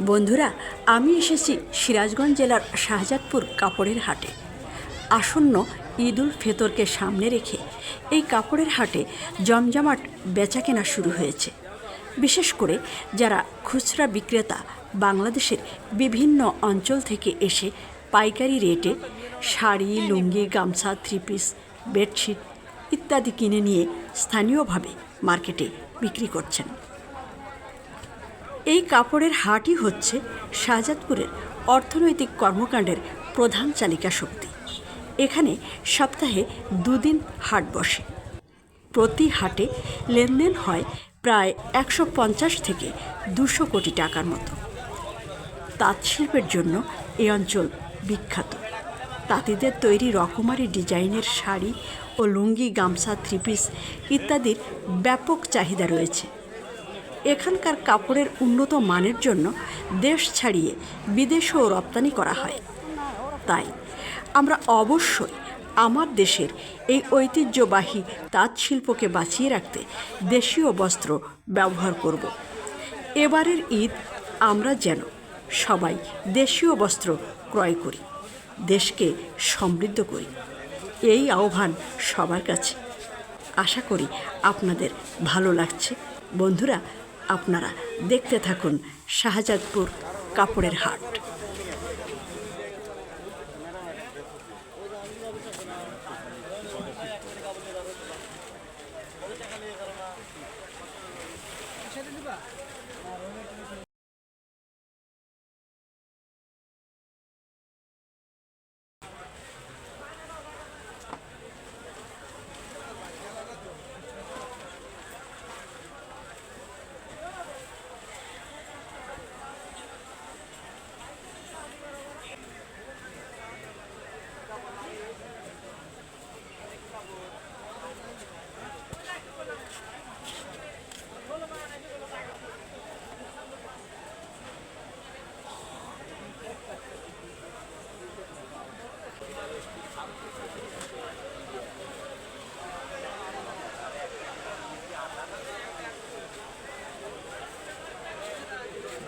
বন্ধুরা, আমি এসেছি সিরাজগঞ্জ জেলার শাহজাদপুর কাপড়ের হাটে। আসন্ন ঈদুল ফেতরকে সামনে রেখে এই কাপড়ের হাটে জমজমাট বেচাকেনা শুরু হয়েছে। বিশেষ করে যারা খুচরা বিক্রেতা, বাংলাদেশের বিভিন্ন অঞ্চল থেকে এসে পাইকারি রেটে শাড়ি, লুঙ্গি, গামছা থ্রি পিস বেডশিট ইত্যাদি কিনে নিয়ে স্থানীয়ভাবে মার্কেটে বিক্রি করছেন। এই কাপড়ের হাটই হচ্ছে শাহজাদপুরের অর্থনৈতিক কর্মকাণ্ডের প্রধান চালিকা শক্তি। এখানে সপ্তাহে দুদিন হাট বসে। প্রতি হাটে লেনদেন হয় প্রায় একশো পঞ্চাশ থেকে দুশো কোটি টাকার মতো। তাঁত শিল্পের জন্য এই অঞ্চল বিখ্যাত। তাঁতিদের তৈরি রকমারি ডিজাইনের শাড়ি ও লুঙ্গি, গামছা, থ্রি পিস ইত্যাদির ব্যাপক চাহিদা রয়েছে। এখানকার কাপড়ের উন্নত মানের জন্য দেশ ছাড়িয়ে বিদেশেও রপ্তানি করা হয়। তাই আমরা অবশ্যই আমার দেশের এই ঐতিহ্যবাহী তাঁত শিল্পকে বাঁচিয়ে রাখতে দেশীয় বস্ত্র ব্যবহার করব। এবারের ঈদ আমরা যেন সবাই দেশীয় বস্ত্র ক্রয় করি, দেশকে সমৃদ্ধ করি। এই আহ্বান সবার কাছে। আশা করি আপনাদের ভালো লাগছে। বন্ধুরা আপনারা দেখতে থাকুন শাহজাদপুর কাপড়ের হাট।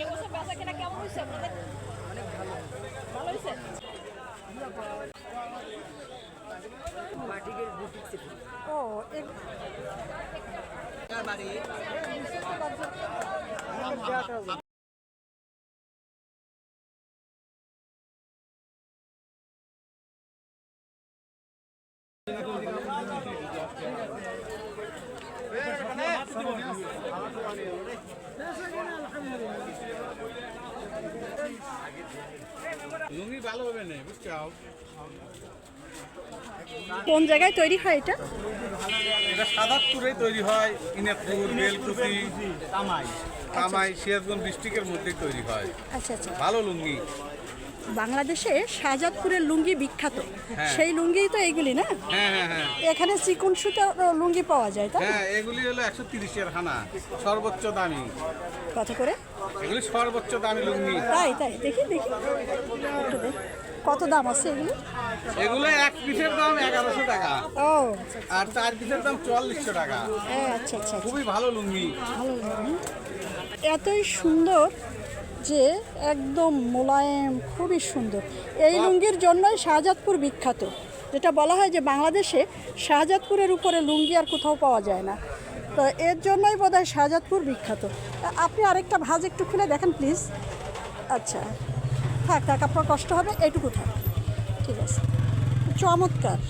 এবছর নিতে কেনা কেমন হয়েছে আপনাদের ভালো হয়েছে ও এ- লুঙ্গি ভালো হবে কোন জায়গায় তৈরি হয় এটা? এটা সাদাতপুরে তৈরি হয় ইনাতপুর বেলকুচি কামাই কামাই সিরাজগঞ্জ ডিস্ট্রিক্টের মধ্যে তৈরি হয়। আচ্ছা আচ্ছা। ভালো লুঙ্গি। বাংলাদেশে শাহজাদপুরের লুঙ্গি বিখ্যাত। হ্যাঁ। সেই লুঙ্গিই তো এইগুলি না? হ্যাঁ হ্যাঁ এখানে চিকুন সুতার লুঙ্গি পাওয়া যায় তাই হ্যাঁ এগুলি হলো একশো তিরিশের হানা সর্বোচ্চ দামি। কত করে? এগুলি সর্বোচ্চ দামি লুঙ্গি। তাই তাই দেখি দেখি। একটু দেখি। কত দাম আছে এগুলি? এগুলো এক পিসের দাম এগারোশো টাকা। ও। আর চার পিসের দাম চুয়াল্লিশশো টাকা। হ্যাঁ আচ্ছা আচ্ছা। খুবই ভালো লুঙ্গি। ভালো লাগে। এতই সুন্দর যে একদম মোলায়েম খুবই সুন্দর। এই লুঙ্গির জন্যই শাহজাদপুর বিখ্যাত। যেটা বলা হয় যে বাংলাদেশে শাহজাদপুরের উপরে লুঙ্গি আর কোথাও পাওয়া যায় না। তো এর জন্যই বোধহয় শাহজাদপুর বিখ্যাত। আপনি আরেকটা ভাজ একটু খুলে দেখেন প্লিজ। আচ্ছা থাক থাক আপনার কষ্ট হবে এইটুকু থাক। ঠিক আছে। চমৎকার।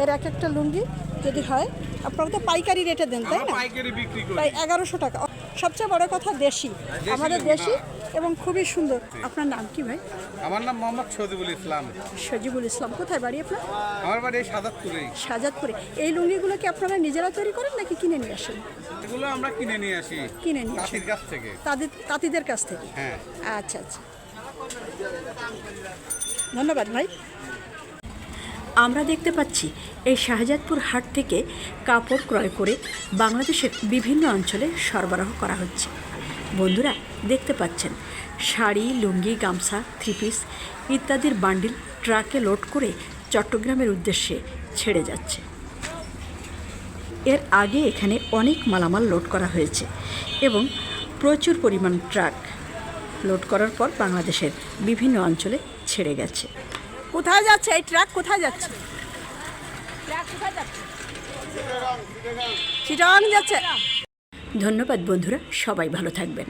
এর এক একটা লুঙ্গি যদি হয় আপনারা তো পাইকারি রেটে দেন তাই না? পাইকারি বিক্রি এগারোশো টাকা। সবচেয়ে বড় কথা দেশি। আমাদের দেশি হ্যাঁ। এবং খুবই সুন্দর। আপনার নাম কি ভাই? আমার নাম মোহাম্মদ সজিবুল ইসলাম। সজিবুল ইসলাম। কোথায় বাড়ি আপনার? আমার বাড়ি এই সাদাতপুরেই সাজাদপুরে। এই লুঙ্গিগুলো কি আপনারা নিজেরা তৈরি করেন নাকি কিনে নিয়ে আসেন? এগুলো আমরা কিনে নিয়ে আসি কিনে নিয়ে আসি কাছ থেকে। তাদের তাঁতিদের কাছ থেকে? হ্যাঁ। আচ্ছা আচ্ছা। ধন্যবাদ ভাই। আমরা দেখতে পাচ্ছি এই শাহজাদপুর হাট থেকে কাপড় ক্রয় করে বাংলাদেশের বিভিন্ন অঞ্চলে সরবরাহ করা হচ্ছে। বন্ধুরা, দেখতে পাচ্ছেন, শাড়ি, লুঙ্গি, গামছা থ্রি পিস ইত্যাদির বান্ডিল ট্রাকে লোড করে চট্টগ্রামের উদ্দেশ্যে ছেড়ে যাচ্ছে। এর আগে এখানে অনেক মালামাল লোড করা হয়েছে এবং প্রচুর পরিমাণ ট্রাক লোড করার পর বাংলাদেশের বিভিন্ন অঞ্চলে ছেড়ে গেছে। কোথায় যাচ্ছে? এই ট্রাক কোথায় যাচ্ছে? চিটাং যাচ্ছে। ধন্যবাদ বন্ধুরা সবাই ভালো থাকবেন।